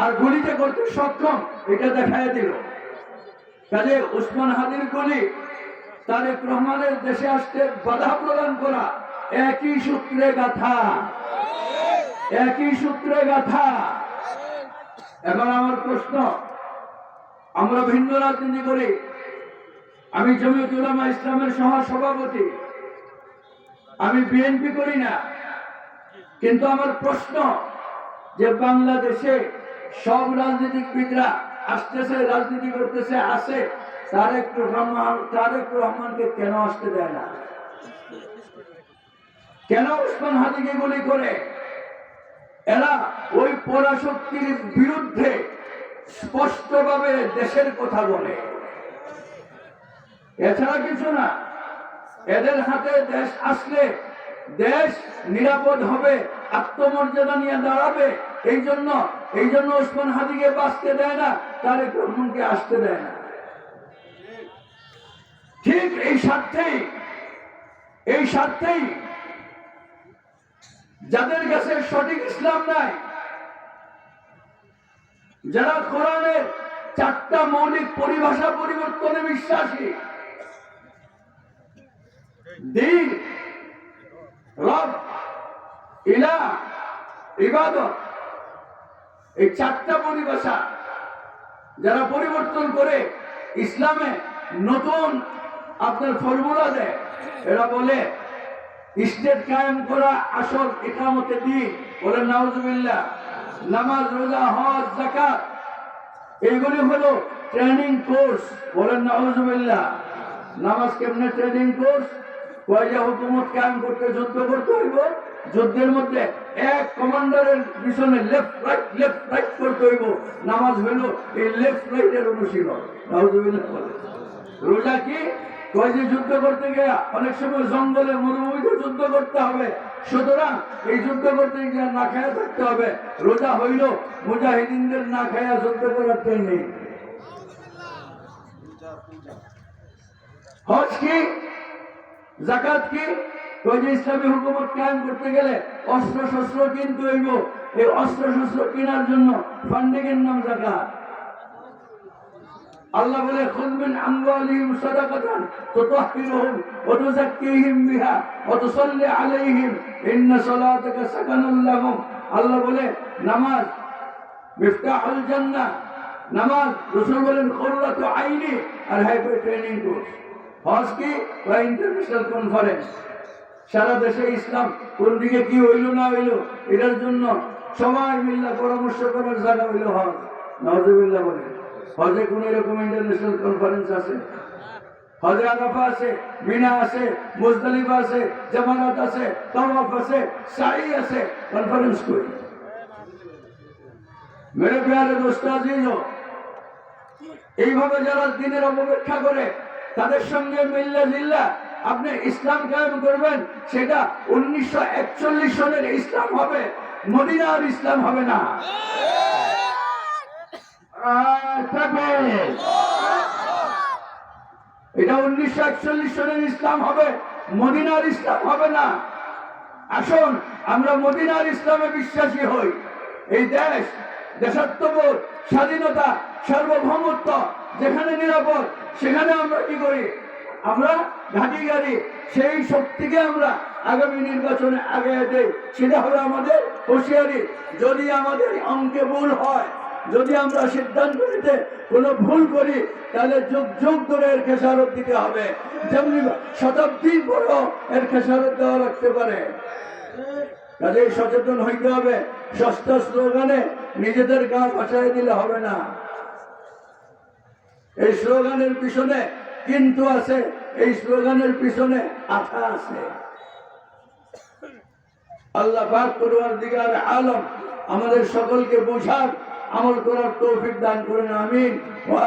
আর গুলিতে করতে সক্ষম, এটা দেখায় দিল। কাজে উসমান হাদির গুলি, তারেক রহমানের দেশে আসতে বাধা প্রদান করা একই সূত্রে গাথা। একই সূত্রে গাথা। এবার আমার প্রশ্ন, আমরা ভিন্ন রাজনীতি করি। আমি জমিয়ত উলামা ইসলামের সহ সভাপতি আমি বিএনপি করি না। কিন্তু আমার প্রশ্ন যে বাংলাদেশে সব রাজনীতিবিদরা আসতেছে, রাজনীতি করতেছে আসে তারেক রহমান তারেক রহমানকে কেন আসতে দেয় না? কেন উসমান হাদিকে গুলি করে? এরা ওই পরাশক্তির বিরুদ্ধে স্পষ্টভাবে দেশের কথা বলে। এছাড়া কিছু না। এদের হাতে দেশ আসলে দেশ নিরাপদ হবে, আত্মমর্যাদা নিয়ে দাঁড়াবে, এই জন্য এই জন্য ওসমান হাদিকে বাঁচতে দেয় না তারেক রহমানকে আসতে দেয় না। ঠিক এই স্বার্থেই এই স্বার্থেই যাদের কাছে সঠিক ইসলাম নাই, যারা কোরআনের চারটা মৌলিক পরিভাষা পরিবর্তনে বিশ্বাসী, দিন, রব ইলা ইবাদত এই চারটা পরিভাষা যারা পরিবর্তন করে ইসলামে নতুন আপনার ফর্মুলা দেয়, এরা বলে স্টেট কায়েম করা আসল একামতে দিন। বলে, নাউজুবিল্লাহ, নামাজ, রোজা, হজ জাকাত এইগুলি হলো ট্রেনিং কোর্স। বলেন নাউজুবিল্লাহ, নামাজ কেমনে ট্রেনিং কোর্স? কয়টা হুকুমত কায়েম করতে যুদ্ধ করতে হইব? যুদ্ধের মধ্যে এক কমান্ডারের পিছনে লেফট রাইট লেফট রাইট করতে হইব। নামাজ হইল এই লেফট রাইটের অনুশীলন। রোজা কি? কয় যুদ্ধ করতে গিয়ে অনেক সময় জঙ্গলে মরুভূমিতে যুদ্ধ করতে হবে। সুতরাং এই যুদ্ধ করতে গিয়ে না খায়া থাকতে হবে। রোজা হইল, মুজাহিদিনদের না খায়া যুদ্ধ করার ট্রেনিং। হজ কি? জাকাত কি? যে ইসলামী হুকুমত কায়েম করতে গেলে অস্ত্র শস্ত্র কিনতে হইব। এই অস্ত্র শস্ত্র কেনার জন্য ফান্ডিংয়ের নাম জাকাত। আল্লাহ বলে খুলমিন আমওয়ালিহিম সাদাকাতান তুতাহহিরুহুম ওয়া তুযাক্কিহিম বিহা ওয়া তুসাল্লি আলাইহিম ইন্না সালাতাকা সাকানুল লাহুম। আল্লাহ বলে, নামাজ, মিফতাহুল জান্নাহ, নামাজ। রাসূল বলেন, কুররাতু আইনি আর হাইপে ট্রেনিং কোর্স। হজ কি? বা ইন্টারন্যাশনাল কনফারেন্স। সারা দেশে ইসলাম কোন দিকে কি হইল না হইল, এটার জন্য সবাই মিল্লা পরামর্শ করার জায়গা হইল হজ। নজরুল্লাহ বলে হজে কোন এরকম ইন্টারন্যাশনাল কনফারেন্স আছে? হজে আছে, মিনা আছে, মুজদালিফা আছে, জামানাত আছে, তাওয়াফ আছে সাই আছে কনফারেন্স মেরে প্যারে দোস্ত, আজিজ এইভাবে যারা দিনের অপেক্ষা করে, তাদের সঙ্গে মিল্লা জিল্লা আপনি ইসলাম কায়েম করবেন, সেটা উনিশশো সনের ইসলাম হবে, মদিনার ইসলাম হবে না। এটা উনিশশো একচল্লিশ সনের ইসলাম হবে, মদিনার ইসলাম হবে না। আসুন, আমরা মদিনার ইসলামে বিশ্বাসী হই। এই দেশ, দেশাত্মবোধ, স্বাধীনতা, সার্বভৌমত্ব, যেখানে নিরাপদ, সেখানে আমরা কি করি? আমরা ঘাঁটি গাড়ি, সেই শক্তিকে আমরা আগামী নির্বাচনে আগে দেই। সেটা হবে আমাদের হুঁশিয়ারি। যদি আমাদের অঙ্কে ভুল হয়, যদি আমরা সিদ্ধান্ত নিতে কোনো ভুল করি, তাহলে যুগ যুগ ধরে এর খেসারত দিতে হবে। যেমনি শতাব্দী পরও এর খেসারত দেওয়া লাগতে পারে। কাজেই সচেতন হইতে হবে। সস্তা স্লোগানে নিজেদের গা ভাসায় দিলে হবে না। এই স্লোগানের পিছনে কিন্তু আছে, এই স্লোগানের পিছনে আঠা আছে। আল্লাহ পাক করুয়ার দিগার আলম আমাদের সকলকে বোঝার আমল করার তৌফিক দান করেন, আমিন। ওয়া